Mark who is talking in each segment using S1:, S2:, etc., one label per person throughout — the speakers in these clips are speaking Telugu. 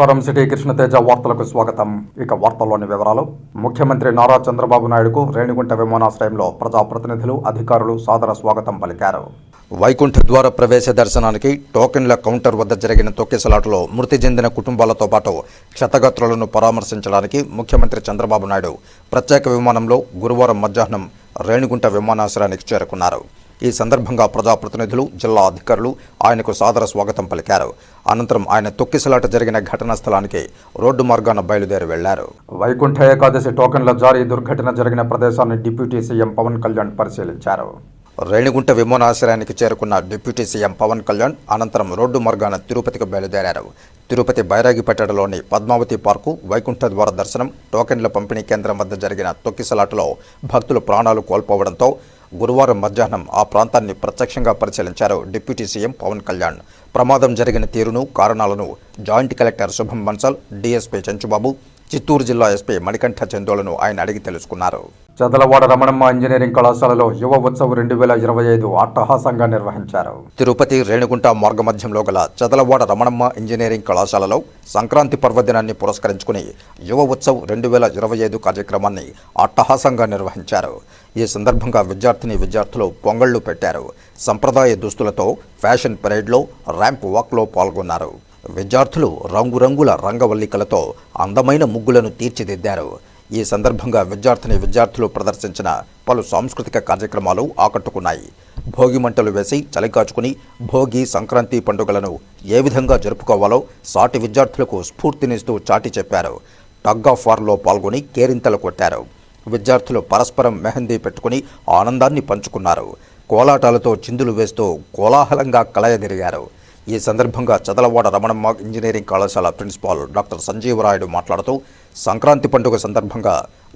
S1: నమస్కారం. సిటీ కృష్ణతేజ వార్తలకు స్వాగతం. ఇక వార్తల్లోని వివరాలు. ముఖ్యమంత్రి నారా చంద్రబాబు నాయుడుకు రేణిగుంట విమానాశ్రయంలో ప్రజాప్రతినిధులు అధికారులు సాదర స్వాగతం పలికారు. వైకుంఠ ద్వార ప్రవేశ దర్శనానికి టోకెన్ల కౌంటర్ వద్ద జరిగిన తొక్కిసలాటలో మృతి చెందిన కుటుంబాలతో పాటు క్షతగాత్రులను పరామర్శించడానికి ముఖ్యమంత్రి చంద్రబాబు నాయుడు ప్రత్యేక విమానంలో గురువారం మధ్యాహ్నం రేణిగుంట విమానాశ్రయానికి చేరుకున్నారు. ఈ సందర్భంగా ప్రజాప్రతినిధులు జిల్లా అధికారులు ఆయనకు సాదర స్వాగతం పలికారు. అనంతరం ఆయన తొక్కిసలాట జరిగిన ఘటనా స్థలానికి రోడ్డు మార్గాన బయలుదేరి వెళ్ళారు. వైకుంఠ ఏకాదశి టోకెన్ల జారీ దుర్ఘటన జరిగిన ప్రదేశాన్ని డిప్యూటీ సీఎం పవన్ కళ్యాణ్ పరిశీలించారు. రేణిగుంట విమానాశ్రయానికి చేరుకున్న డిప్యూటీ సీఎం పవన్ కళ్యాణ్ అనంతరం రోడ్డు మార్గాన తిరుపతికి బయలుదేరారు. తిరుపతి బైరాగిపేటలోని పద్మావతి పార్కు వైకుంఠ ద్వార దర్శనం టోకెన్ల పంపిణీ కేంద్రం వద్ద జరిగిన తొక్కిసలాటలో భక్తులు ప్రాణాలు కోల్పోవడంతో గురువారం మధ్యాహ్నం ఆ ప్రాంతాన్ని ప్రత్యక్షంగా పరిశీలించారు డిప్యూటీ సీఎం పవన్ కళ్యాణ్. ప్రమాదం జరిగిన తీరును కారణాలను జాయింట్ కలెక్టర్ శుభం బన్సల్ డీఎస్పీ చెంచుబాబు చిత్తూరు జిల్లా ఎస్పీ మణికంఠ చందోలను ఆయన అడిగి తెలుసుకున్నారు. చదలవాడ రమణమ్మ ఇంజనీరింగ్ కళాశాలలో యువ ఉత్సవ్ రెండు వేల ఇరవై ఐదు అట్టహాసంగా నిర్వహించారు. తిరుపతి రేణిగుంట మార్గమధ్యంలో గల చదలవాడ రమణమ్మ ఇంజనీరింగ్ కళాశాలలో సంక్రాంతి పర్వదినాన్ని పురస్కరించుకుని యువ ఉత్సవ్ రెండు వేల ఇరవై ఐదు కార్యక్రమాన్ని అట్టహాసంగా నిర్వహించారు. ఈ సందర్భంగా విద్యార్థిని విద్యార్థులు పొంగళ్ళు పెట్టారు. సంప్రదాయ దుస్తులతో ఫ్యాషన్ పరేడ్లో ర్యాంప్ వాక్లో పాల్గొన్నారు. విద్యార్థులు రంగురంగుల రంగవల్లికలతో అందమైన ముగ్గులను తీర్చిదిద్దారు. ఈ సందర్భంగా విద్యార్థిని విద్యార్థులు ప్రదర్శించిన పలు సాంస్కృతిక కార్యక్రమాలు ఆకట్టుకున్నాయి. భోగి మంటలు వేసి చలికాచుకుని భోగి సంక్రాంతి పండుగలను ఏ విధంగా జరుపుకోవాలో సాటి విద్యార్థులకు స్ఫూర్తినిస్తూ చాటి చెప్పారు. టగ్ ఆఫ్ వార్లో పాల్గొని కేరింతలు కొట్టారు. విద్యార్థులు పరస్పరం మెహందీ పెట్టుకుని ఆనందాన్ని పంచుకున్నారు. కోలాటాలతో చిందులు వేస్తూ కోలాహలంగా కలయదిరిగారు. ఈ సందర్భంగా చదలవాడ రమణమ్మ ఇంజనీరింగ్ కళాశాల ప్రిన్సిపాల్ డాక్టర్ సంజీవరాయుడు మాట్లాడుతూ సంక్రాంతి పండుగ సందర్భంగా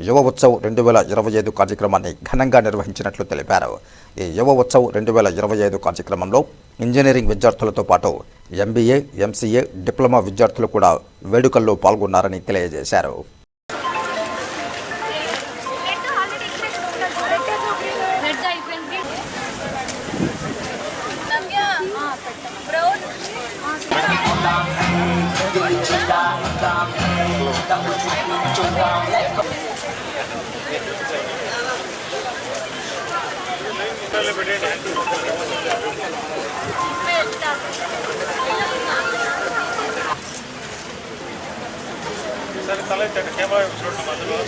S1: యువ ఉత్సవ్ రెండు వేల ఇరవై ఐదు కార్యక్రమాన్ని ఘనంగా నిర్వహించినట్లు తెలిపారు. ఈ యువ ఉత్సవ్ రెండు వేల ఇరవై ఐదు కార్యక్రమంలో ఇంజనీరింగ్ విద్యార్థులతో పాటు ఎంబీఏ ఎంసీఏ డిప్లొమా విద్యార్థులు కూడా వేడుకల్లో పాల్గొన్నారని తెలియజేశారు.
S2: సరే తల ఎత్తండి కెమెరా వైపు చూడండి అందులో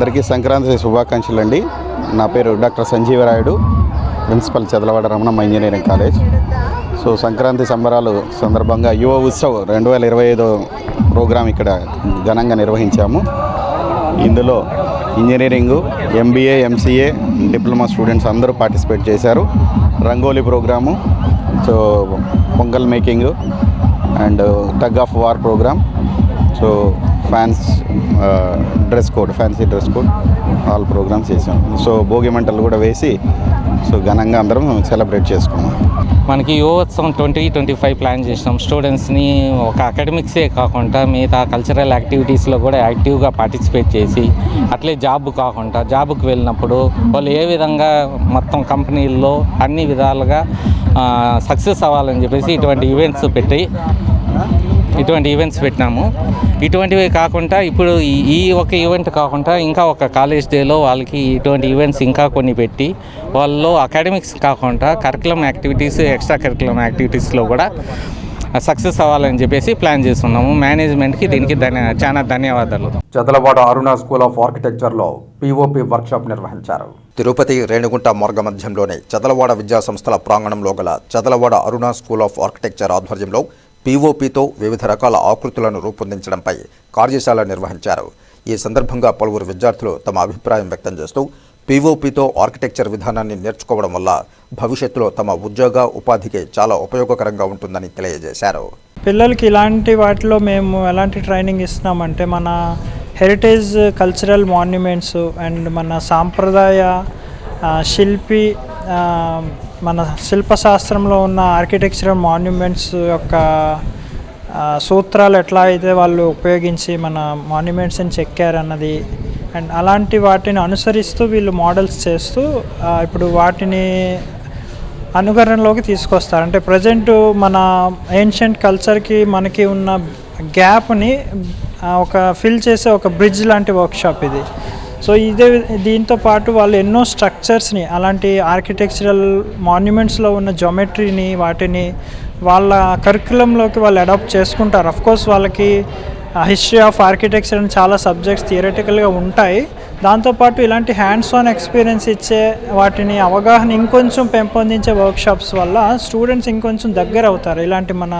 S3: అందరికీ సంక్రాంతి శుభాకాంక్షలు అండి నా పేరు doctor Sanjeevarayudu principal Chadalavada Ramanamma engineering college. So Sankranti సంబరాలు సందర్భంగా యువ ఉత్సవ్ రెండు వేల ఇరవై ఐదో ప్రోగ్రాం ఇక్కడ ఘనంగా నిర్వహించాము. ఇందులో engineering MBA MCA diploma students అందరూ పార్టిసిపేట్ చేశారు. Rangoli program so Pongal making and tug of war program so fans dress code fancy dress code all programs చేసాం. సో భోగి మంటలు కూడా వేసి సో ఘనంగా అందరం సెలబ్రేట్ చేసుకున్నాం.
S4: మనకి Yuvotsavam twenty twenty five plan చేసినాం. స్టూడెంట్స్ని ఒక అకాడమిక్సే కాకుండా మిగతా కల్చరల్ యాక్టివిటీస్లో కూడా యాక్టివ్గా పార్టిసిపేట్ చేసి అట్లే జాబ్ కాకుండా జాబ్కి వెళ్ళినప్పుడు వాళ్ళు ఏ విధంగా మొత్తం కంపెనీల్లో అన్ని విధాలుగా సక్సెస్ అవ్వాలని చెప్పేసి ఇటువంటి ఈవెంట్స్ పెట్టి ఇటువంటి ఈవెంట్స్ పెట్టినాము. ఇటువంటివి కాకుండా ఇప్పుడు ఈ- ఈ ఒక ఈవెంట్ కాకుండా ఇంకా ఒక కాలేజ్ డేలో వాళ్ళకి ఇటువంటి ఈవెంట్స్ ఇంకా కొన్ని పెట్టి వాళ్ళు అకాడమిక్స్ కాకుండా కరికులం యాక్టివిటీస్ ఎక్స్ట్రా కరికులం యాక్టివిటీస్లో కూడా సక్సెస్ అవ్వాలని చెప్పేసి ప్లాన్ చేస్తున్నాము. మేనేజ్మెంట్కి దీనికి ధన్య చాలా ధన్యవాదాలు.
S1: చదలవాడ అరుణ స్కూల్ ఆఫ్ ఆర్కిటెక్చర్లో పీఓపీ వర్క్షాప్ నిర్వహించారు. తిరుపతి రేణిగుంట మార్గ మధ్యంలోని చదలవాడ విద్యా సంస్థల ప్రాంగణంలో గల Chadalavada Aruna school of architecture ఆధ్వర్యంలో పీఓపీతో వివిధ రకాల ఆకృతులను రూపొందించడంపై కార్యశాల నిర్వహించారు. ఈ సందర్భంగా పలువురు విద్యార్థులు తమ అభిప్రాయం వ్యక్తం చేస్తూ పీఓపీతో ఆర్కిటెక్చర్ విధానాన్ని నేర్చుకోవడం వల్ల భవిష్యత్తులో తమ ఉద్యోగ ఉపాధికి చాలా ఉపయోగకరంగా ఉంటుందని తెలియజేశారు.
S5: పిల్లలకి ఇలాంటి వాటిలో మేము ఎలాంటి ట్రైనింగ్ ఇస్తున్నామంటే మన హెరిటేజ్ కల్చరల్ మాన్యుమెంట్స్ అండ్ మన సాంప్రదాయ శిల్పి మన శిల్పశాస్త్రంలో ఉన్న ఆర్కిటెక్చరల్ మాన్యుమెంట్స్ యొక్క సూత్రాలు ఎట్లా అయితే వాళ్ళు ఉపయోగించి మన మాన్యుమెంట్స్ని చెక్కారన్నది అండ్ అలాంటి వాటిని అనుసరిస్తూ వీళ్ళు మోడల్స్ చేస్తూ ఇప్పుడు వాటిని అనుకరణలోకి తీసుకొస్తారు. అంటే ప్రజెంట్ మన ఏన్షియంట్ కల్చర్కి మనకి ఉన్న గ్యాప్ని ఒక ఫిల్ చేసే ఒక బ్రిడ్జ్ లాంటి వర్క్షాప్ ఇది. సో ఇదే దీంతో పాటు వాళ్ళు ఎన్నో స్ట్రక్చర్స్ని అలాంటి ఆర్కిటెక్చరల్ మాన్యుమెంట్స్లో ఉన్న జామెట్రీని వాటిని వాళ్ళ కరికులంలోకి వాళ్ళు అడాప్ట్ చేసుకుంటారు. అఫ్ కోర్స్ వాళ్ళకి హిస్టరీ ఆఫ్ ఆర్కిటెక్చర్ అని చాలా సబ్జెక్ట్స్ థియరటికల్గా ఉంటాయి. దాంతోపాటు ఇలాంటి హ్యాండ్స్ ఆన్ ఎక్స్పీరియన్స్ ఇచ్చే వాటిని అవగాహన ఇంకొంచెం పెంపొందించే వర్క్షాప్స్ వల్ల స్టూడెంట్స్ ఇంకొంచెం దగ్గర అవుతారు. ఇలాంటి మన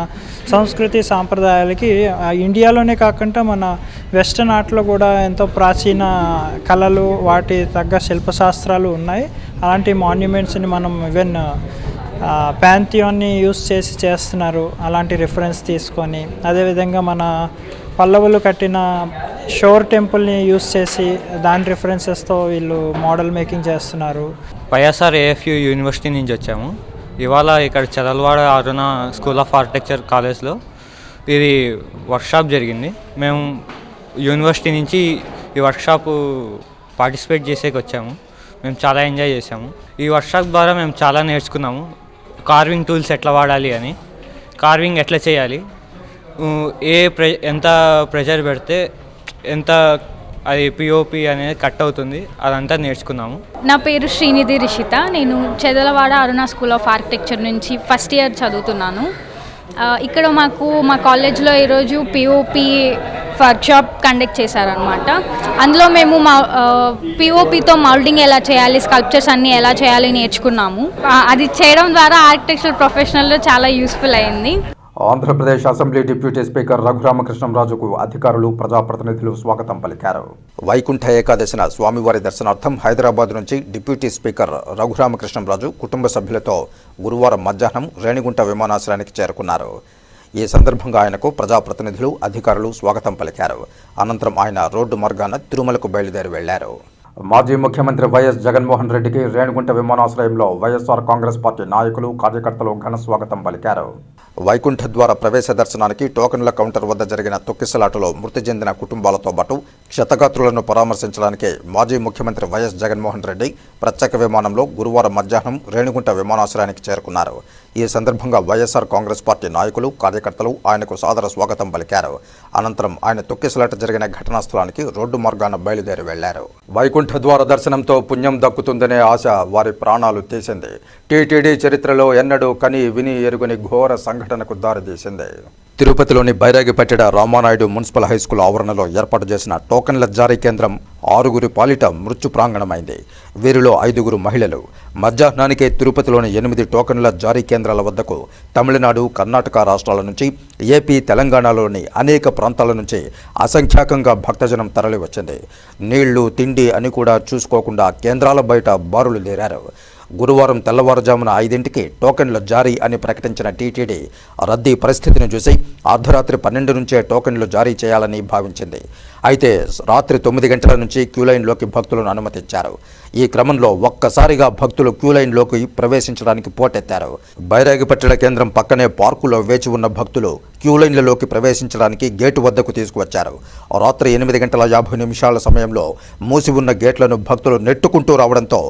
S5: సంస్కృతి సాంప్రదాయాలకి ఇండియాలోనే కాకుండా మన వెస్టర్న్ ఆర్ట్లో కూడా ఎంతో ప్రాచీన కళలు వాటి తగ్గ శిల్పశాస్త్రాలు ఉన్నాయి. అలాంటి మాన్యుమెంట్స్ని మనం ఈవెన్ ప్యాంథియాన్ని యూస్ చేసి చేస్తున్నారు. అలాంటి రిఫరెన్స్ తీసుకొని అదేవిధంగా మన పల్లవులు కట్టిన షోర్ టెంపుల్ని యూస్ చేసి దాని రిఫరెన్సెస్తో వీళ్ళు మోడల్ మేకింగ్ చేస్తున్నారు.
S6: వైఎస్ఆర్ ఏఎఫ్యు యూనివర్సిటీ నుంచి వచ్చాము. ఇవాళ ఇక్కడ Chadalavada Aruna school of architecture కాలేజ్లో ఇది వర్క్షాప్ జరిగింది. మేము యూనివర్సిటీ నుంచి ఈ వర్క్షాప్ పార్టిసిపేట్ చేసేకి వచ్చాము. మేము చాలా ఎంజాయ్ చేసాము ఈ వర్క్షాప్ ద్వారా మేము చాలా నేర్చుకున్నాము. కార్వింగ్ టూల్స్ ఎట్లా వాడాలి అని. కార్వింగ్ ఎట్లా చేయాలి? ఏ ప్రె ఎంత ప్రెషర్ పెడితే ఎంత అది పిఓపి అనేది కట్ అవుతుంది అదంతా నేర్చుకున్నాము.
S7: నా పేరు శ్రీనిధి రిషిత. నేను Chedalavada Aruna school of architecture నుంచి ఫస్ట్ ఇయర్ చదువుతున్నాను. ఇక్కడ మాకు మా కాలేజ్లో ఈరోజు పిఓపి వర్క్షాప్ కండక్ట్ చేశారనమాట అందులో మేము మా పిఓపితో మౌల్డింగ్ ఎలా చేయాలి స్కల్ప్చర్స్ అన్నీ ఎలా చేయాలి నేర్చుకున్నాము. అది చేయడం ద్వారా ఆర్కిటెక్చర్ ప్రొఫెషనల్లో చాలా యూస్ఫుల్ అయింది.
S1: ఆంధ్రప్రదేశ్ అసెంబ్లీ డిప్యూటీ స్పీకర్ రఘురామకృష్ణంరాజుకు అధికారులు ప్రజాప్రతినిధులు స్వాగతం పలికారు. వైకుంఠ ఏకాదశిన స్వామివారి దర్శనార్థం హైదరాబాద్ నుంచి డిప్యూటీ స్పీకర్ రఘురామకృష్ణంరాజు కుటుంబ సభ్యులతో గురువారం మధ్యాహ్నం రేణిగుంట విమానాశ్రయానికి చేరుకున్నారు. ఈ సందర్భంగా ఆయనకు ప్రజాప్రతినిధులు అధికారులు స్వాగతం పలికారు. అనంతరం ఆయన రోడ్డు మార్గాన తిరుమలకు బయలుదేరి వెళ్ళారు మాజీ ముఖ్యమంత్రి వైఎస్ జగన్మోహన్ రెడ్డికి రేణిగుంట విమానాశ్రయంలో వైఎస్ఆర్ కాంగ్రెస్ పార్టీ నాయకులు కార్యకర్తలు ఘన స్వాగతం పలికారు. వైకుంఠ ద్వార ప్రవేశ దర్శనానికి టోకన్ల కౌంటర్ వద్ద జరిగిన తొక్కిసలాటలో మృతి చెందిన కుటుంబాలతో పాటు క్షతగాత్రులను పరామర్శించడానికి మాజీ ముఖ్యమంత్రి వైఎస్ జగన్మోహన్ రెడ్డి ప్రత్యేక విమానంలో గురువారం మధ్యాహ్నం రేణిగుంట విమానాశ్రయానికి చేరుకున్నారు. ఈ సందర్భంగా వైఎస్ఆర్ కాంగ్రెస్ పార్టీ నాయకులు కార్యకర్తలు ఆయనకు సాదర స్వాగతం పలికారు. అనంతరం ఆయన తొక్కిసలాట జరిగిన ఘటనా స్థలానికి రోడ్డు మార్గాన బయలుదేరి వెళ్ళారు. వైకుంఠ ద్వార దర్శనంతో పుణ్యం దక్కుతుందనే ఆశ వారి ప్రాణాలు తీసింది. టీటీడీ చరిత్రలో ఎన్నడూ కని విని ఎరుగని ఘోర సంఘటనకు దారితీసింది. తిరుపతిలోని బైరాగిపట్టెడ రామానాయుడు మున్సిపల్ హైస్కూల్ ఆవరణలో ఏర్పాటు చేసిన టోకన్ల జారీ కేంద్రం ఆరుగురి పాలిట మృత్యు ప్రాంగణమైంది. వీరిలో ఐదుగురు మహిళలు. మధ్యాహ్నానికే తిరుపతిలోని ఎనిమిది టోకన్ల జారీ కేంద్రాల వద్దకు తమిళనాడు కర్ణాటక రాష్ట్రాల నుంచి ఏపీ తెలంగాణలోని అనేక ప్రాంతాల నుంచి అసంఖ్యాకంగా భక్తజనం తరలివచ్చింది. నీళ్ళు తిండి అని కూడా చూసుకోకుండా కేంద్రాల బయట బారులు లేరారు. గురువారం తెల్లవారుజామున ఐదింటికి టోకెన్లు జారీ అని ప్రకటించిన టీటీడీ రద్దీ పరిస్థితిని చూసి అర్ధరాత్రి పన్నెండు నుంచే టోకెన్లు జారీ చేయాలని భావించింది. అయితే రాత్రి తొమ్మిది గంటల నుంచి క్యూ లైన్లోకి భక్తులను అనుమతించారు. ఈ క్రమంలో ఒక్కసారిగా భక్తులు క్యూ లైన్లోకి ప్రవేశించడానికి పోటెత్తారు. బైరాగిపట్టణ కేంద్రం పక్కనే పార్కులో వేచి ఉన్న భక్తులు క్యూ లైన్లలోకి ప్రవేశించడానికి గేటు వద్దకు తీసుకువచ్చారు. రాత్రి ఎనిమిది గంటల యాభై నిమిషాల సమయంలో మూసి ఉన్న గేట్లను భక్తులు నెట్టుకుంటూ రావడంతో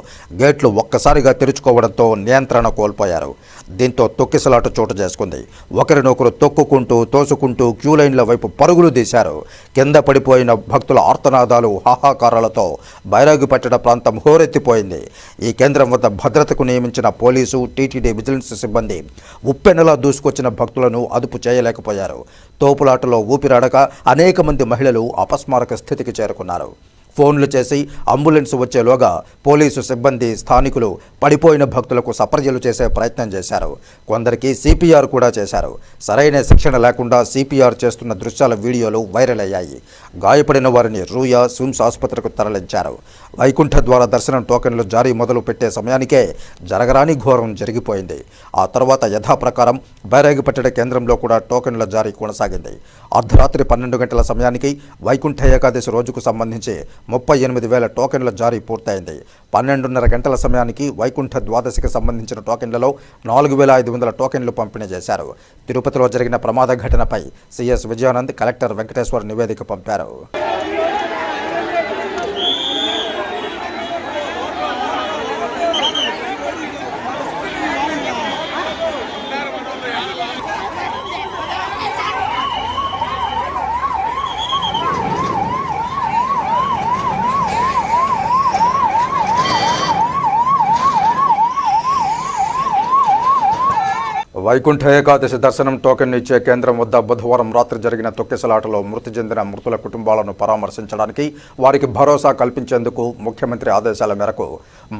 S1: గేట్లు ఒక్కసారిగా తెరుచుకోవడంతో నియంత్రణ కోల్పోయారు. దీంతో తొక్కిసలాట చోటు చేసుకుంది. ఒకరినొకరు తొక్కుకుంటూ తోసుకుంటూ క్యూ లైన్ల వైపు పరుగులు తీశారు. కింద పడిపోయిన భక్తుల ఆర్తనాదాలు హాహాకారాలతో బైరాగిపట్టణ ప్రాంతం హోరెత్తిపోయింది. ఈ కేంద్రం వద్ద భద్రతకు నియమించిన పోలీసు టీటీడీ విజిలెన్స్ సిబ్బంది ఉప్పెనలా దూసుకొచ్చిన భక్తులను అదుపు చేయలేకపోయారు. తోపులాటలో ఊపిరాడక అనేక మంది మహిళలు అపస్మారక స్థితికి చేరుకున్నారు. ఫోన్లు చేసి అంబులెన్స్ వచ్చేలోగా పోలీసు సిబ్బంది స్థానికులు పడిపోయిన భక్తులకు సపర్యలు చేసే ప్రయత్నం చేశారు. కొందరికి సిపిఆర్ కూడా చేశారు. సరైన శిక్షణ లేకుండా సిపిఆర్ చేస్తున్న దృశ్యాల వీడియోలు వైరల్ అయ్యాయి. గాయపడిన వారిని రూయా స్విమ్స్ ఆసుపత్రికి తరలించారు. వైకుంఠ ద్వారా దర్శనం టోకెన్లు జారీ మొదలు పెట్టే సమయానికే జరగరాని ఘోరం జరిగిపోయింది. ఆ తర్వాత యథాప్రకారం బైరాగిపట్టణ కేంద్రంలో కూడా టోకెన్ల జారీ కొనసాగింది. అర్ధరాత్రి పన్నెండు గంటల సమయానికి వైకుంఠ ఏకాదశి రోజుకు సంబంధించి ముప్పై ఎనిమిది వేల టోకెన్ల జారీ పూర్తయింది. పన్నెండున్నర గంటల సమయానికి వైకుంఠ ద్వాదశికి సంబంధించిన టోకెన్లలో నాలుగు వేల ఐదు వందల టోకెన్లు పంపిణీ చేశారు. తిరుపతిలో జరిగిన ప్రమాద ఘటనపై సిఎస్ విజయానంద్ కలెక్టర్ వెంకటేశ్వర్ నివేదిక పంపారు. వైకుంఠ ఏకాదశి దర్శనం టోకెన్ ఇచ్చే కేంద్రం వద్ద బుధవారం రాత్రి జరిగిన తొక్కిసలాటలో మృతి చెందిన మృతుల కుటుంబాలను పరామర్శించడానికి వారికి భరోసా కల్పించేందుకు ముఖ్యమంత్రి ఆదేశాల మేరకు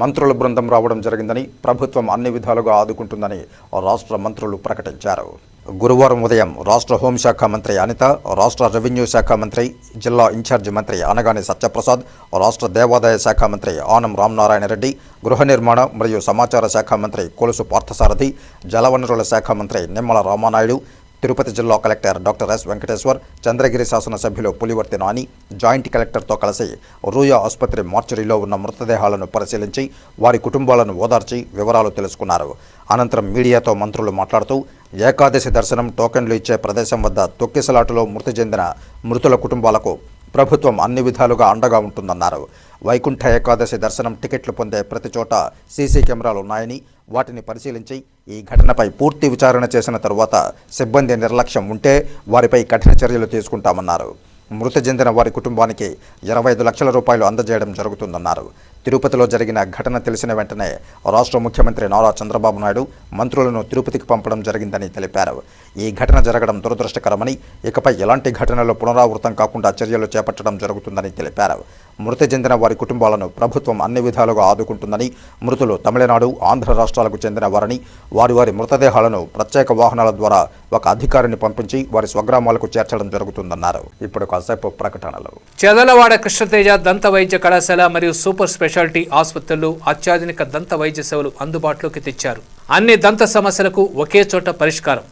S1: మంత్రుల బృందం రావడం జరిగిందని ప్రభుత్వం అన్ని విధాలుగా ఆదుకుంటుందని రాష్ట్ర మంత్రులు ప్రకటించారు. గురువారం ఉదయం రాష్ట్ర హోంశాఖ మంత్రి అనిత రాష్ట్ర రెవెన్యూ శాఖ మంత్రి జిల్లా ఇన్ఛార్జి మంత్రి అనగాని సత్యప్రసాద్ రాష్ట్ర దేవాదాయ శాఖ మంత్రి ఆనం రామనారాయణ రెడ్డి గృహ నిర్మాణ మరియు సమాచార శాఖ మంత్రి కొలుసు పార్థసారథి జలవనరుల శాఖ మంత్రి నిమ్మల రామానాయుడు తిరుపతి జిల్లా collector doctor S Venkateshwar Chandragiri శాసనసభ్యులు పులివర్తి నాని జాయింట్ కలెక్టర్తో కలిసి రూయా ఆసుపత్రి మార్చురీలో ఉన్న మృతదేహాలను పరిశీలించి వారి కుటుంబాలను ఓదార్చి వివరాలు తెలుసుకున్నారు. అనంతరం మీడియాతో మంత్రులు మాట్లాడుతూ ఏకాదశి దర్శనం టోకెన్లు ఇచ్చే ప్రదేశం వద్ద తొక్కిసలాటలో మృతి చెందిన మృతుల కుటుంబాలకు ప్రభుత్వం అన్ని విధాలుగా అండగా ఉంటుందన్నారు. వైకుంఠ ఏకాదశి దర్శనం టికెట్లు పొందే ప్రతి చోట సీసీ కెమెరాలు ఉన్నాయని వాటిని పరిశీలించి ఈ ఘటనపై పూర్తి విచారణ చేసిన తరువాత సిబ్బంది నిర్లక్ష్యం ఉంటే వారిపై కఠిన చర్యలు తీసుకుంటామన్నారు. మృతి చెందిన వారి కుటుంబానికి ఇరవై ఐదు లక్షల రూపాయలు అందజేయడం జరుగుతుందన్నారు. తిరుపతిలో జరిగిన ఘటన తెలిసిన వెంటనే రాష్ట్ర ముఖ్యమంత్రి నారా చంద్రబాబు నాయుడు మంత్రులను తిరుపతికి పంపడం జరిగిందని తెలిపారు. ఈ ఘటన జరగడం దురదృష్టకరమని ఇకపై ఎలాంటి ఘటనలు పునరావృతం కాకుండా చర్యలు చేపట్టడం జరుగుతుందని తెలిపారు. మృతి చెందిన వారి కుటుంబాలను ప్రభుత్వం అన్ని విధాలుగా ఆదుకుంటుందని మృతులు తమిళనాడు ఆంధ్ర రాష్ట్రాలకు చెందిన వారని వారి వారి మృతదేహాలను ప్రత్యేక వాహనాల ద్వారా ఒక అధికారిని పంపించి వారి స్వగ్రామాలకు చేర్చడం జరుగుతుందన్నారు. ఇప్పుడు కాసేపు ప్రకటనలు.
S8: చెదలవాడ కృష్ణతేజ దంత వైద్య కళాశాల మరియు సూపర్ స్పెషాలిటీ ఆసుపత్రులు అత్యాధునిక దంత వైద్య సేవలు అందుబాటులోకి తెచ్చారు. అన్ని దంత సమస్యలకు ఒకే చోట పరిష్కారం.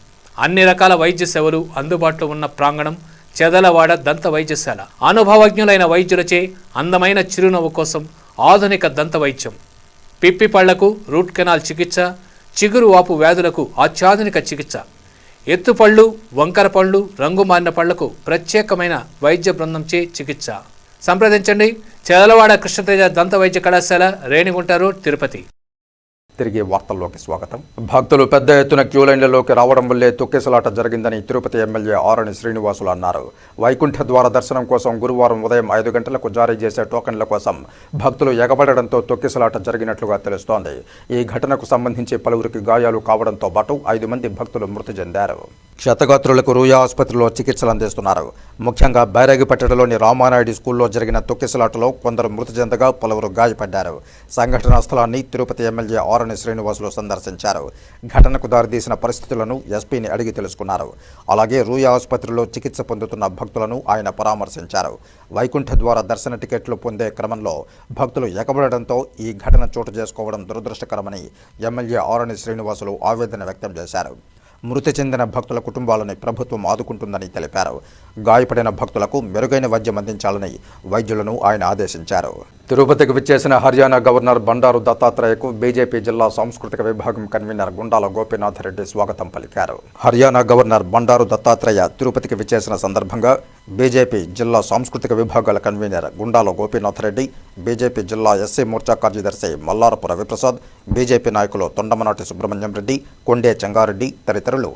S8: అన్ని రకాల వైద్య సేవలు అందుబాటులో ఉన్న ప్రాంగణం చెదలవాడ దంత వైద్యశాల. అనుభవజ్ఞులైన వైద్యులచే అందమైన చిరునవ్వు కోసం ఆధునిక దంత వైద్యం. పిప్పి పళ్ళకు రూట్ కెనాల్ చికిత్స చిగురు వాపు వ్యాధులకు అత్యాధునిక చికిత్స. ఎత్తుపళ్ళు వంకర పళ్ళు రంగు మారిన పళ్ళకు ప్రత్యేకమైన వైద్య బృందంచే చికిత్స. సంప్రదించండి. చెదలవాడ కృష్ణతేజ దంత వైద్య కళాశాల రేణిగుంట రోడ్ తిరుపతి.
S1: తిరిగి వార్తల్లోకి స్వాగతం. భక్తులు పెద్ద ఎత్తున క్యూలైన్లలోకి రావడం వల్లే తొక్కేసలాట జరిగిందని తిరుపతి ఎమ్మెల్యే ఆరణి శ్రీనివాసులు అన్నారు. వైకుంఠ ద్వార దర్శనం కోసం గురువారం ఉదయం ఐదు గంటలకు జారీ చేసే టోకన్ల కోసం భక్తులు ఎగబడడంతో తొక్కిసలాట జరిగినట్లుగా తెలుస్తోంది. ఈ ఘటనకు సంబంధించి పలువురికి గాయాలు కావడంతో పాటు ఐదు మంది భక్తులు మృతి చెందారు. క్షతగాత్రులకు రూయా ఆసుపత్రిలో చికిత్సలు అందిస్తున్నారు. ముఖ్యంగా బైరాగిపట్టణలోని రామానాయుడు స్కూల్లో జరిగిన తొక్కిసలాటలో కొందరు మృతి చెందగా పలువురు గాయపడ్డారు. సంఘటనా స్థలాన్ని తిరుపతి ఎమ్మెల్యే ఆర్ ఆరణి శ్రీనివాసులు సందర్శించారు. ఘటనకు దారితీసిన పరిస్థితులను ఎస్పీని అడిగి తెలుసుకున్నారు. అలాగే రూయా ఆసుపత్రిలో చికిత్స పొందుతున్న భక్తులను ఆయన పరామర్శించారు. వైకుంఠ ద్వారా దర్శన టికెట్లు పొందే క్రమంలో భక్తులు ఎగబడడంతో ఈ ఘటన చోటు చేసుకోవడం దురదృష్టకరమని ఎమ్మెల్యే ఆరణి శ్రీనివాసులు ఆవేదన వ్యక్తం చేశారు. మృతి చెందిన భక్తుల కుటుంబాలని ప్రభుత్వం ఆదుకుంటుందని తెలిపారు. గాయపడిన భక్తులకు మెరుగైన వైద్యం అందించాలని వైద్యులను ఆయన ఆదేశించారు. తిరుపతికి విచ్చేసిన హర్యానా గవర్నర్ బండారు దత్తాత్రేయకు బీజేపీ జిల్లా సాంస్కృతిక విభాగం కన్వీనర్ గుండాల గోపీనాథ్ రెడ్డి స్వాగతం పలికారు. హర్యానా గవర్నర్ బండారు దత్తాత్రేయ తిరుపతికి విచ్చేసిన సందర్భంగా బీజేపీ జిల్లా సాంస్కృతిక విభాగాల కన్వీనర్ గుండాల గోపీనాథ్ రెడ్డి బీజేపీ జిల్లా ఎస్సీ మోర్చా కార్యదర్శి మల్లారపు రవిప్రసాద్ బీజేపీ నాయకులు తొండమనాటి సుబ్రహ్మణ్యం రెడ్డి కొండే చంగారెడ్డి తదితరులు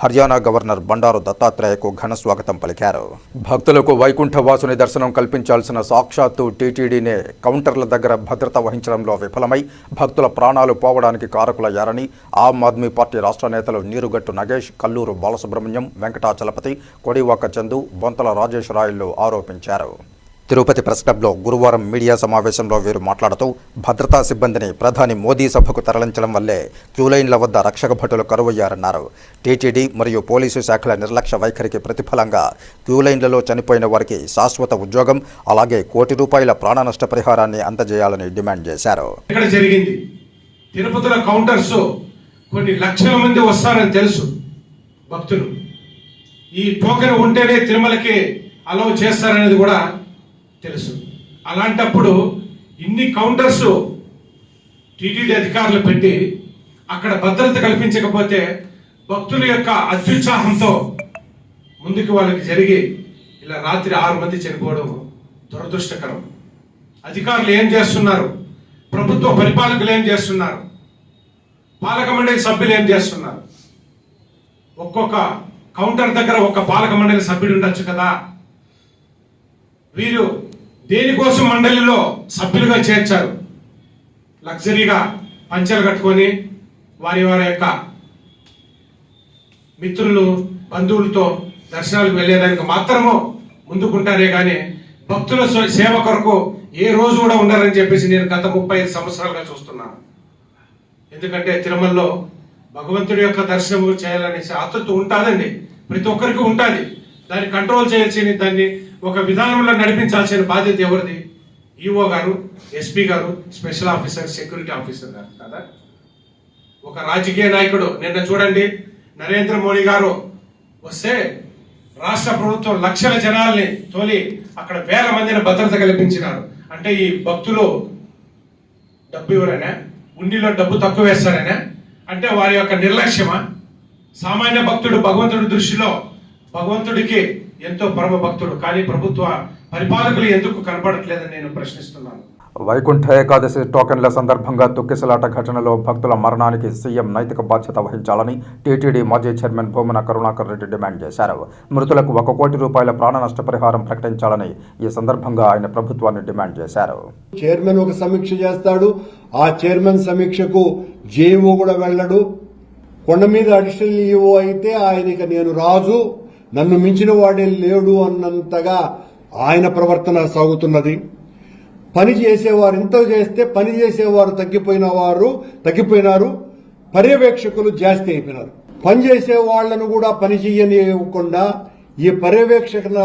S1: హర్యానా గవర్నర్ బండారు దత్తాత్రేయకు ఘన స్వాగతం పలికారు. భక్తులకు వైకుంఠవాసుని దర్శనం కల్పించాల్సిన సాక్షాత్తు టీటీడీనే కౌంటర్ల దగ్గర భద్రత వహించడంలో విఫలమై భక్తుల ప్రాణాలు పోవడానికి కారకులయ్యారని ఆమ్ ఆద్మీ పార్టీ రాష్ట్ర నేతలు నీరుగట్టు నగేష్ కల్లూరు బాలసుబ్రహ్మణ్యం వెంకటాచలపతి కొడివాక చందు బొంతల రాజేశ్వరాయుల్లో ఆరోపించారు. తిరుపతి ప్రెస్ క్లబ్లో గురువారం మీడియా సమావేశంలో వీరు మాట్లాడుతూ భద్రతా సిబ్బందిని ప్రధాని మోదీ సభకు తరలించడం వల్లే క్యూలైన్ల వద్ద రక్షక భటులు కరువయ్యారన్నారు. టీటీడీ మరియు పోలీసు శాఖల నిర్లక్ష్య వైఖరికి ప్రతిఫలంగా క్యూలైన్లలో చనిపోయిన వారికి శాశ్వత ఉద్యోగం అలాగే కోటి రూపాయల ప్రాణ నష్ట పరిహారాన్ని అందజేయాలని డిమాండ్ చేశారు.
S9: తిరుపతిలో కౌంటర్స్ కొన్ని లక్షల మంది వస్తారని తెలుసు భక్తులు. ఈ టోకెన్ ఉంటేనే తిరుమలకి అలౌ చేస్తారనేది కూడా తెలుసు. అలాంటప్పుడు ఇన్ని కౌంటర్స్ టీటీడీ అధికారులు పెట్టి అక్కడ భద్రత కల్పించకపోతే భక్తుల యొక్క అత్యుత్సాహంతో ముందుకు వాళ్ళకి జరిగి ఇలా రాత్రి ఆరు మంది చనిపోవడం దురదృష్టకరం. అధికారులు ఏం చేస్తున్నారు? ప్రభుత్వ పరిపాలకులు ఏం చేస్తున్నారు? పాలక మండలి సభ్యులు ఏం చేస్తున్నారు? ఒక్కొక్క కౌంటర్ దగ్గర ఒక పాలక మండలి సభ్యుడు ఉండొచ్చు కదా? వీరు దేనికోసం మండలిలో సభ్యులుగా చేర్చారు? లగ్జరీగా పంచలు కట్టుకొని వారి వారి యొక్క మిత్రులు బంధువులతో దర్శనాలకు వెళ్ళేదానికి మాత్రము ముందుకుంటారే కానీ భక్తుల సో- సేవ కొరకు ఏ రోజు కూడా ఉండరని చెప్పేసి నేను గత ముప్పై ఐదు సంవత్సరాలుగా చూస్తున్నాను. ఎందుకంటే తిరుమలలో భగవంతుడి యొక్క దర్శనం చేయాలనేసి ఆతృత ఉంటుందండి. ప్రతి ఒక్కరికి ఉంటుంది. దాన్ని కంట్రోల్ చేయాల్సిన దాన్ని ఒక విధానంలో నడిపించాల్సిన బాధ్యత ఎవరిది? ఈఓ గారు ఎస్పీ గారు స్పెషల్ ఆఫీసర్ సెక్యూరిటీ ఆఫీసర్ గారు కదా? ఒక రాజకీయ నాయకుడు నిన్న చూడండి నరేంద్ర మోడీ గారు వస్తే రాష్ట్ర ప్రభుత్వం లక్షల జనాల్ని తోలి అక్కడ వేల మందిని భద్రత కల్పించినారు. అంటే ఈ భక్తులు డబ్బు ఎవరైనా ఉండిలో డబ్బు తక్కువ వేస్తారనే? అంటే వారి యొక్క నిర్లక్ష్యమా? సామాన్య భక్తుడు భగవంతుడి దృష్టిలో భగవంతుడికి ఎంతో పరమ భక్తుడు. కానీ ప్రభుత్వ పరిపాలకులు ఎందుకు కనపడట్లేదని నేను ప్రశ్నిస్తున్నాను.
S1: వైకుంఠ ఏకాదశి టోకెన్ల సందర్భంగా తొక్కిసలాట ఘటనలో భక్తుల మరణానికి సీఎం నైతిక బాధ్యత వహించాలని టీటీడీ మాజీ చైర్మన్ భూమన కరుణాకర్ రెడ్డి డిమాండ్ చేశారు. మృతులకు ఒక కోటి రూపాయల ప్రాణ నష్టపరిహారం ప్రకటించాలని ఈ సందర్భంగా ఆయన ప్రభుత్వాన్ని డిమాండ్ చేశారు.
S10: చైర్మన్ ఒక సమీక్ష చేస్తాడు. ఆ చైర్మన్ సమీక్షకు జేఈఓ కూడా వెళ్ళడు. కొండ మీద అడిషనల్ ఈఓ అయితే ఆయనకి నేను రాజు. నన్ను మించిన వాడే లేడు అన్నంతగా ఆయన ప్రవర్తన సాగుతున్నది. పని చేసేవారు ఇంత చేస్తే పని చేసేవారు తగ్గిపోయిన వారు తగ్గిపోయినారు. పర్యవేక్షకులు జాస్తి అయిపోయినారు. పని చేసే వాళ్ళను కూడా పని చేయనివ్వకుండా ఈ పర్యవేక్షకుల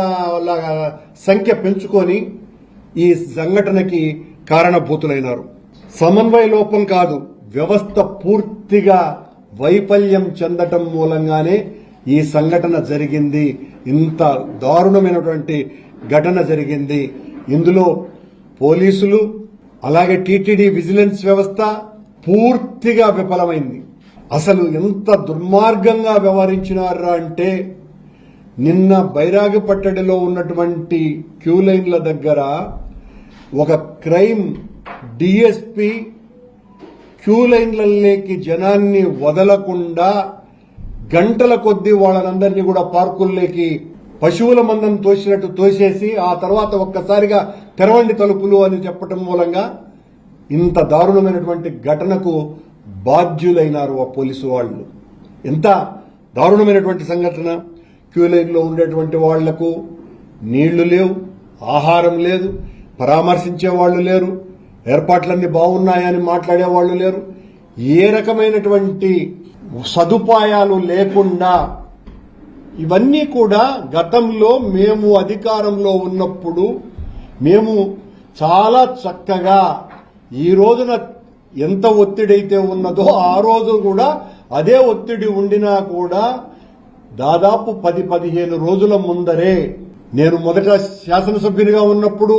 S10: సంఖ్య పెంచుకొని ఈ సంఘటనకి కారణభూతులైనారు. సమన్వయ లోపం కాదు వ్యవస్థ పూర్తిగా వైఫల్యం చెందటం మూలంగానే ఈ సంఘటన జరిగింది. ఇంత దారుణమైనటువంటి ఘటన జరిగింది. ఇందులో పోలీసులు అలాగే టీటీడీ విజిలెన్స్ వ్యవస్థ పూర్తిగా విఫలమైంది. అసలు ఎంత దుర్మార్గంగా వ్యవహరించినారా అంటే నిన్న బైరాగిపట్టడిలో ఉన్నటువంటి క్యూ లైన్ల దగ్గర ఒక క్రైమ్ డిఎస్పి క్యూ లైన్లలోకి జనాన్ని వదలకుండా గంటల కొద్దీ వాళ్ళనందరినీ కూడా పార్కుల్లోకి పశువుల మందం తోసినట్టు తోసేసి ఆ తర్వాత ఒక్కసారిగా తెరవండి తలుపులు అని చెప్పటం మూలంగా ఇంత దారుణమైనటువంటి ఘటనకు బాధ్యులైనారు ఆ పోలీసు వాళ్ళు. ఎంత దారుణమైనటువంటి సంఘటన. క్యూలైన్లో ఉండేటువంటి వాళ్ళకు నీళ్ళు లేవు ఆహారం లేదు పరామర్శించే వాళ్ళు లేరు ఏర్పాట్లన్నీ బాగున్నాయని మాట్లాడే వాళ్ళు లేరు. ఏ రకమైనటువంటి సదుపాయాలు లేకుండా ఇవన్నీ కూడా గతంలో మేము అధికారంలో ఉన్నప్పుడు మేము చాలా చక్కగా ఈ రోజున ఎంత ఒత్తిడైతే ఉన్నదో ఆ రోజు కూడా అదే ఒత్తిడి ఉండినా కూడా దాదాపు పది పదిహేను రోజుల ముందరే నేను మొదట శాసనసభ్యునిగా ఉన్నప్పుడు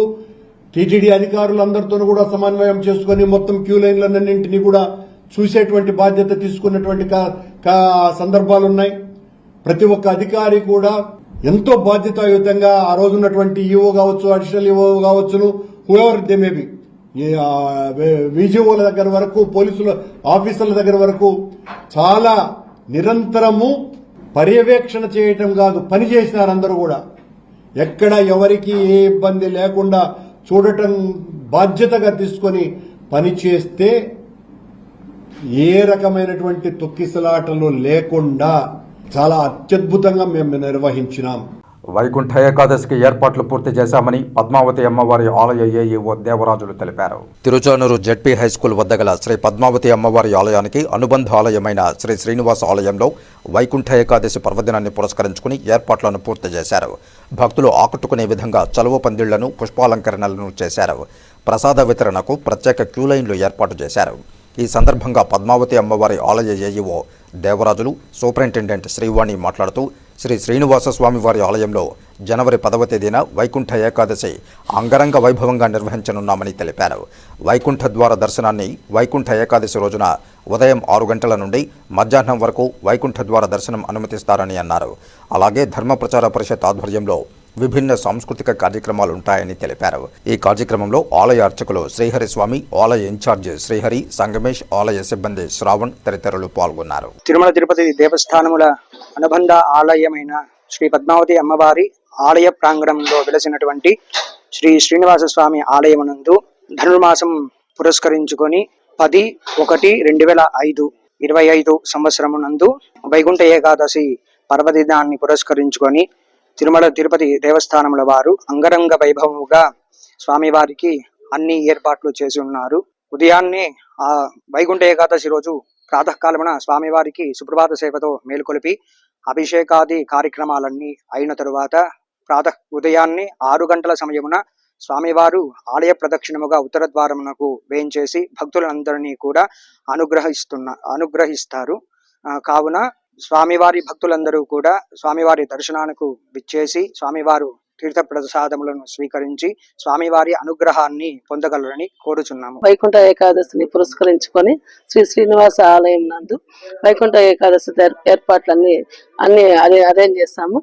S10: టీటీడీ అధికారులందరితో కూడా సమన్వయం చేసుకుని మొత్తం క్యూ లైన్లన్నింటినీ కూడా చూసేటువంటి బాధ్యత తీసుకున్నటువంటి కా- కా- ప్రతి ఒక్క అధికారి కూడా ఎంతో బాధ్యతాయుతంగా ఆ రోజు ఉన్నటువంటి ఈఓ కావచ్చు అడిషనల్ ఈఓ కావచ్చును హూఎవర్ దే మేబీ విజిఓల దగ్గర వరకు పోలీసుల ఆఫీసర్ల దగ్గర వరకు చాలా నిరంతరము పర్యవేక్షణ చేయటం కాదు పని చేసినారు అందరూ కూడా. ఎక్కడ ఎవరికి ఏ ఇబ్బంది లేకుండా చూడటం బాధ్యతగా తీసుకొని పని చేస్తే ఏ రకమైనటువంటి తొక్కిసలాటలు లేకుండా చాలా అత్యద్భుతంగా మేము నిర్వహించినాం.
S1: వైకుంఠ ఏకాదశికి ఏర్పాట్లు పూర్తి చేశామని పద్మావతి అమ్మవారి ఆలయ ఏఈఓ దేవరాజులు తెలిపారు. తిరుచానూరు జడ్పీ హైస్కూల్ వద్ద గల శ్రీ పద్మావతి అమ్మవారి ఆలయానికి అనుబంధ ఆలయమైన శ్రీ శ్రీనివాస ఆలయంలో వైకుంఠ ఏకాదశి పర్వదినాన్ని పురస్కరించుకుని ఏర్పాట్లను పూర్తి చేశారు. భక్తులు ఆకట్టుకునే విధంగా చలువ పందిళ్ళను పుష్పాలంకరణలను చేశారు. ప్రసాద వితరణకు ప్రత్యేక క్యూ లైన్లు ఏర్పాటు చేశారు. ఈ సందర్భంగా పద్మావతి అమ్మవారి ఆలయ ఏఈఓ దేవరాజులు సూపరింటెండెంట్ శ్రీవాణి మాట్లాడుతూ శ్రీ శ్రీనివాస స్వామి వారి ఆలయంలో జనవరి పదవ తేదీన వైకుంఠ ఏకాదశి అంగరంగ వైభవంగా నిర్వహించనున్నామని తెలిపారు. వైకుంఠ ద్వార దర్శనాన్ని వైకుంఠ ఏకాదశి రోజున ఉదయం ఆరు గంటల నుండి మధ్యాహ్నం వరకు వైకుంఠ ద్వార దర్శనం అనుమతిస్తారని అన్నారు. అలాగే ధర్మ ప్రచార పరిషత్ ఆధ్వర్యంలో విభిన్న సాంస్కృతిక కార్యక్రమాలు ఉంటాయని తెలిపారు. ఈ కార్యక్రమంలో ఆలయ అర్చకులు శ్రీహరి స్వామి ఆలయ ఇన్ఛార్జి శ్రీహరి సంగమేష్ ఆలయ సిబ్బంది శ్రావణ్ తదితరులు పాల్గొన్నారు.
S11: తిరుమల తిరుపతి దేవస్థానముల అనుబంధ ఆలయమైన శ్రీ పద్మావతి అమ్మవారి ఆలయ ప్రాంగణంలో వెలసినటువంటి శ్రీ శ్రీనివాస స్వామి ఆలయమునందు ధనుర్మాసం పురస్కరించుకొని పది ఒకటి రెండు వేల ఐదు ఇరవై ఐదు సంవత్సరమునందు వైకుంఠ ఏకాదశి పర్వదినాన్ని పురస్కరించుకొని తిరుమల తిరుపతి దేవస్థానముల వారు అంగరంగ వైభవముగా స్వామివారికి అన్ని ఏర్పాట్లు చేసి ఉన్నారు. ఉదయాన్నే ఆ వైకుంఠ ఏకాదశి రోజు ప్రాతకాలమున స్వామివారికి సుప్రభాత సేవతో మేలుకొలిపి అభిషేకాది కార్యక్రమాలన్నీ అయిన తరువాత ప్రాత ఉదయాన్నే ఆరు గంటల సమయమున స్వామివారు ఆలయ ప్రదక్షిణముగా ఉత్తర ద్వారమునకు వేయించేసి భక్తులందరినీ కూడా అనుగ్రహిస్తున్న అనుగ్రహిస్తారు. కావున స్వామివారి భక్తులందరూ కూడా స్వామివారి దర్శనానికి విచ్చేసి స్వామివారు తీర్థ ప్రసాదములను స్వీకరించి స్వామివారి అనుగ్రహాన్ని పొందగలరని కోరుచున్నాము.
S12: వైకుంఠ ఏకాదశిని పురస్కరించుకొని శ్రీ శ్రీనివాస ఆలయం నందు వైకుంఠ ఏకాదశి ఏర్పాట్లన్నీ అన్ని అదే అరేంజ్ చేస్తాము.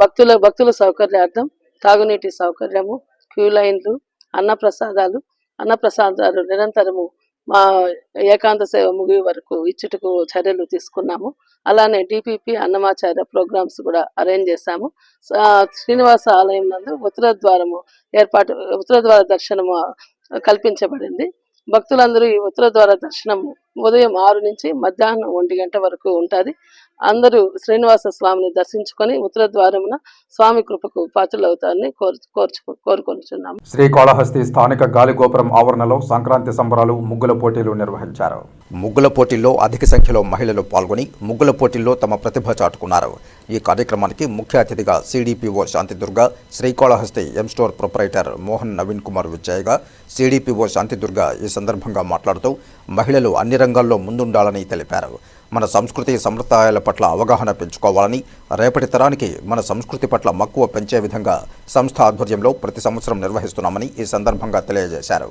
S12: భక్తుల భక్తుల సౌకర్యార్థం తాగునీటి సౌకర్యము క్యూ లైన్లు అన్న ప్రసాదాలు అన్న ప్రసాదాలు నిరంతరము మా ఏకాంత సేవ ముగి వరకు ఇచ్చుటకు చర్యలు తీసుకున్నాము. అలానే డిపిపి అన్నమాచార్య ప్రోగ్రామ్స్ కూడా అరేంజ్ చేశాము. శ్రీనివాస ఆలయం నందు ఉత్తర ద్వారము ఏర్పాటు ఉత్తర ద్వార దర్శనము కల్పించబడింది. భక్తులందరూ ఈ ఉత్తర ద్వార దర్శనం ఉదయం ఆరు నుంచి మధ్యాహ్నం ఒంటి గంట వరకు ఉంటుంది. అందరూ శ్రీనివాస స్వామిని దర్శించుకొని ఉత్తర ద్వారమున స్వామి కృపకు పాత్రలవుతారని కోరు కోర్చు కోరుకొనుచున్నాము.
S1: శ్రీకాళహస్తి స్థానిక గాలిగోపురం ఆవరణలో సంక్రాంతి సంబరాలు ముగ్గుల పోటీలు నిర్వహించారు. ముగ్గుల పోటీల్లో అధిక సంఖ్యలో మహిళలు పాల్గొని ముగ్గుల పోటీల్లో తమ ప్రతిభ చాటుకున్నారు. ఈ కార్యక్రమానికి ముఖ్య అతిథిగా CDPO Shanthidurga Srikalahasti M store proprietor Mohan Naveen Kumar విచ్చాయగా CDPO Shantidurga ఈ సందర్భంగా మాట్లాడుతూ మహిళలు అన్ని రంగాల్లో ముందుండాలని తెలిపారు. మన సంస్కృతి సంప్రదాయాల పట్ల అవగాహన పెంచుకోవాలని రేపటి తరానికి మన సంస్కృతి పట్ల మక్కువ పెంచే విధంగా సంస్థ ఆధ్వర్యంలో ప్రతి సంవత్సరం నిర్వహిస్తున్నామని ఈ సందర్భంగా తెలియజేశారు.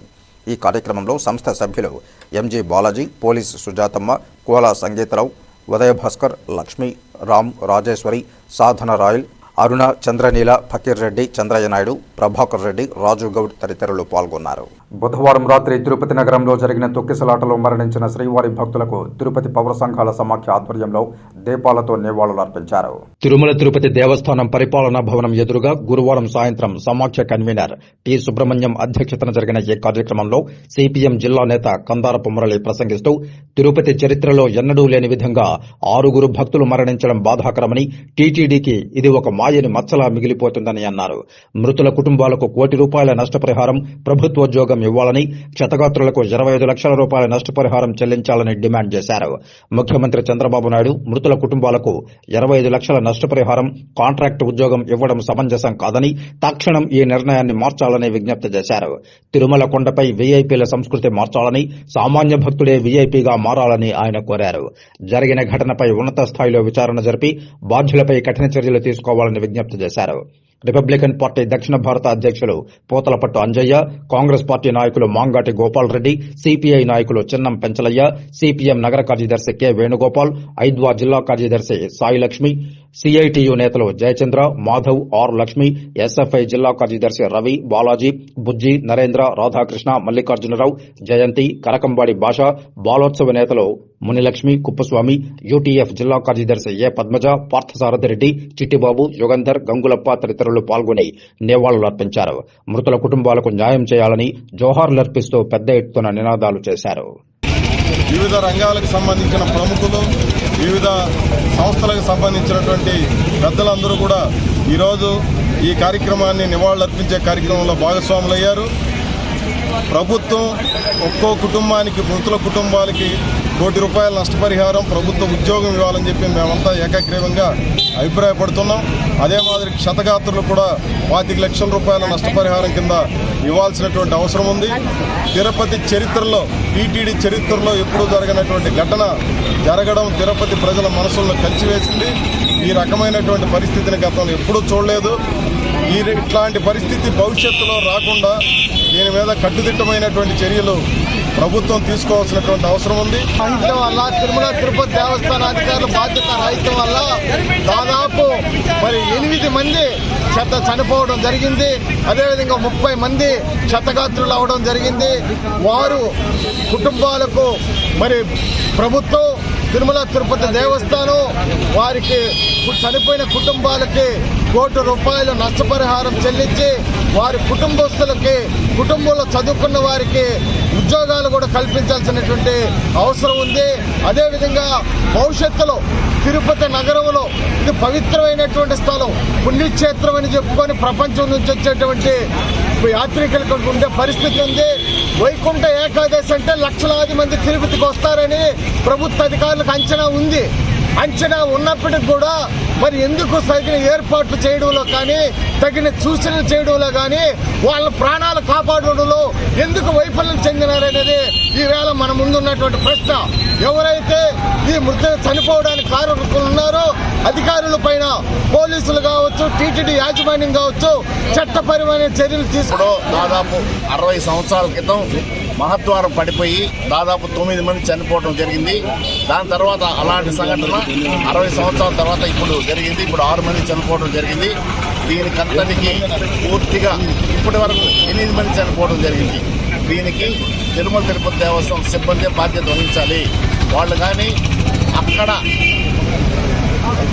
S1: ఈ కార్యక్రమంలో సంస్థ సభ్యులు MG Balaji police Sujathamma Kola Sangeetha Rao Udayabhaskar Lakshmi Ram Rajeshwari Sadhana Royal Aruna Chandraneela Fakir Reddy Chandraiah Naidu Prabhakar Reddy Raju Goud తదితరులు పాల్గొన్నారు. బుధవారం రాత్రి తిరుపతి నగరంలో జరిగిన తొక్కిసలాటలో మరణించిన శ్రీవారి భక్తులకు తిరుపతి పౌర సంఘాల సమాఖ్య ఆధ్వర్యంలో దీపాలతో నివాళులర్పించారు. తిరుమల తిరుపతి దేవస్థానం పరిపాలనా భవనం ఎదురుగా గురువారం సాయంత్రం సమాఖ్య కన్వీనర్ టి. సుబ్రహ్మణ్యం అధ్యక్షతన జరిగిన ఈ కార్యక్రమంలో సిపిఎం జిల్లా నేత కందారపు మురళి ప్రసంగిస్తూ తిరుపతి చరిత్రలో ఎన్నడూ లేని విధంగా ఆరుగురు భక్తులు మరణించడం బాధాకరమని టీటీడీకి ఇది ఒక మాయని మచ్చలా మిగిలిపోతుందని అన్నారు. మృతుల కుటుంబాలకు కోటి రూపాయల నష్టపరిహారం ప్రభుత్వోద్యోగం ఇవ్వాలని క్షతగాత్రులకు ఇరవై ఐదు లక్షల రూపాయల నష్టపరిహారం చెల్లించాలని డిమాండ్ చేశారు. ముఖ్యమంత్రి చంద్రబాబు నాయుడు మృతుల కుటుంబాలకు ఇరవై ఐదు లక్షల నష్టపరిహారం కాంట్రాక్ట్ ఉద్యోగం ఇవ్వడం సమంజసం కాదని తక్షణం ఈ నిర్ణయాన్ని మార్చాలని విజ్ఞప్తి చేశారు. తిరుమల కొండపై వీఐపీల సంస్కృతి మార్చాలని సామాన్య భక్తుడే వీఐపీగా మారాలని ఆయన కోరారు. జరిగిన ఘటనపై ఉన్నత స్థాయిలో విచారణ జరిపి బాధ్యులపై కఠిన చర్యలు తీసుకోవాలని విజ్ఞప్తి చేశారు. రిపబ్లికన్ పార్టీ దక్షిణ భారత అధ్యక్షులు పోతలపట్టు అంజయ్య కాంగ్రెస్ పార్టీ నాయకులు మాంగాటి గోపాల్ రెడ్డి సిపిఐ నాయకులు చిన్నం పెంచలయ్య సిపిఎం నగర కార్యదర్శి కె వేణుగోపాల్ ఐద్వా జిల్లా కార్యదర్శి సాయిలక్ష్మి సిఐటియు నేతలు జయచంద్ర మాధవ్ ఆర్ లక్ష్మి ఎస్ఎఫ్ఐ జిల్లా కార్యదర్శి రవి బాలాజీ బుజ్జి నరేంద్ర రాధాకృష్ణ మల్లికార్జునరావు జయంతి కరకంబాడి భాష బాలోత్సవ నేతలు మునిలక్ష్మి కుప్పస్వామి యూటీఎఫ్ జిల్లా కార్యదర్శి ఏ పద్మజ పార్థసారథిరెడ్డి చిట్టిబాబు యుగంధర్ గంగులప్ప తదితరులు పాల్గొని నివాళులర్పించారు మృతుల కుటుంబాలకు న్యాయం చేయాలని జోహార్లర్పిస్తూ పెద్ద ఎత్తున నినాదాలు చేశారు.
S13: వివిధ రంగాలకు సంబంధించిన ప్రముఖులు వివిధ సంస్థలకు సంబంధించినటువంటి పెద్దలందరూ కూడా ఈరోజు ఈ కార్యక్రమాన్ని నివాళులర్పించే కార్యక్రమంలో భాగస్వాములయ్యారు. ప్రభుత్వం ఒక్కో కుటుంబానికి మృతుల కుటుంబాలకి కోటి రూపాయల నష్టపరిహారం ప్రభుత్వ ఉద్యోగం ఇవ్వాలని చెప్పి మేమంతా ఏకగ్రీవంగా అభిప్రాయపడుతున్నాం. అదే మాదిరి క్షతగాత్రులు కూడా పాతిక లక్షల రూపాయల నష్టపరిహారం కింద ఇవ్వాల్సినటువంటి అవసరం ఉంది. తిరుపతి చరిత్రలో టీటీడీ చరిత్రలో ఎప్పుడూ జరగనటువంటి ఘటన జరగడం తిరుపతి ప్రజల మనసులను కలిసివేసింది ఈ రకమైనటువంటి పరిస్థితిని గతంలో ఎప్పుడూ చూడలేదు. ఈ ఇట్లాంటి పరిస్థితి భవిష్యత్తులో రాకుండా దీని మీద కట్టుదిట్టమైనటువంటి చర్యలు ప్రభుత్వం తీసుకోవాల్సినటువంటి అవసరం ఉంది.
S14: రాహిత్యం వల్ల తిరుమల తిరుపతి దేవస్థాన అధికారుల బాధ్యత రాహిత్యం వల్ల దాదాపు మరి ఎనిమిది మంది చెత్త చనిపోవడం జరిగింది. అదేవిధంగా ముప్పై మంది క్షతగాత్రులు అవడం జరిగింది. వారు కుటుంబాలకు మరి ప్రభుత్వం తిరుమల తిరుపతి దేవస్థానం వారికి చనిపోయిన కుటుంబాలకి కోటి రూపాయలు నష్టపరిహారం చెల్లించి వారి కుటుంబస్తులకి కుటుంబంలో చదువుకున్న వారికి ఉద్యోగాలు కూడా కల్పించాల్సినటువంటి అవసరం ఉంది. అదేవిధంగా భవిష్యత్తులో తిరుపతి నగరంలో ఇది పవిత్రమైనటువంటి స్థలం పుణ్యక్షేత్రం అని చెప్పుకొని ప్రపంచం నుంచి వచ్చేటువంటి యాత్రికులకు ఉండే పరిస్థితి ఉంది. వైకుంఠ ఏకాదశి అంటే లక్షలాది మంది తిరుపతికి వస్తారని ప్రభుత్వ అధికారులకు అంచనా ఉంది. అంచనా ఉన్నప్పటికి కూడా మరి ఎందుకు తగిన ఏర్పాట్లు చేయడంలో కానీ తగిన సూచనలు చేయడంలో కానీ వాళ్ళ ప్రాణాలు కాపాడడంలో ఎందుకు వైఫల్యం చెందినారనేది ఈవేళ మన ముందున్నటువంటి ప్రశ్న. ఎవరైతే ఈ మృతి చనిపోవడానికి కారకులు ఉన్నారో అధికారుల పైన పోలీసులు కావచ్చు టీటీడీ యాజమాన్యం కావచ్చు చట్టపరమైన చర్యలు తీసుకోవడం
S15: దాదాపు అరవై సంవత్సరాల క్రితం మహద్వారం పడిపోయి దాదాపు తొమ్మిది మంది చనిపోవడం జరిగింది. దాని తర్వాత అలాంటి సంఘటన అరవై సంవత్సరాల తర్వాత ఇప్పుడు జరిగింది. ఇప్పుడు ఆరు మంది చనిపోవడం జరిగింది. దీనికంతటికి పూర్తిగా ఇప్పటి వరకు ఎనిమిది మంది చనిపోవడం జరిగింది. దీనికి తిరుమల తిరుపతి దేవస్థానం సిబ్బంది బాధ్యత వహించాలి. వాళ్ళు కానీ అక్కడ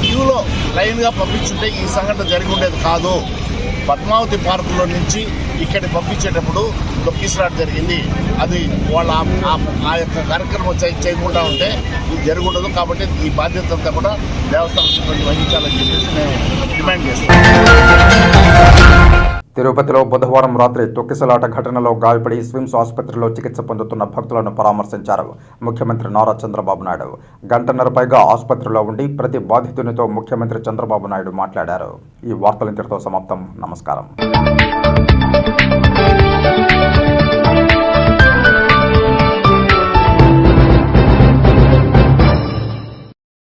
S15: క్యూలో లైన్గా పంపించుంటే ఈ సంఘటన జరిగి ఉండేది కాదు. పద్మావతి పార్కులో నుంచి ఇక్కడ పంపించేటప్పుడు తొక్కిసలాట జరిగింది. అది వాళ్ళ ఆ- యొక్క కార్యక్రమం చేయకుండా ఉంటే ఇది జరుగుండదు కాబట్టి ఈ బాధ్యత అంతా కూడా దేవస్థానం వహించాలని చెప్పేసి మేము డిమాండ్ చేస్తాం
S1: తిరుపతిలో బుధవారం రాత్రి తొక్కిసలాట ఘటనలో గాయపడి స్విమ్స్ ఆసుపత్రిలో చికిత్స పొందుతున్న భక్తులను పరామర్శించారు. ముఖ్యమంత్రి నారా చంద్రబాబు నాయుడు. గంటన్నర పైగా ఆసుపత్రిలో ఉండి ప్రతి బాధితునితో ముఖ్యమంత్రి చంద్రబాబు నాయుడు మాట్లాడారు. ఈ వార్తలు ఇంతటితో సమాప్తం. నమస్కారం.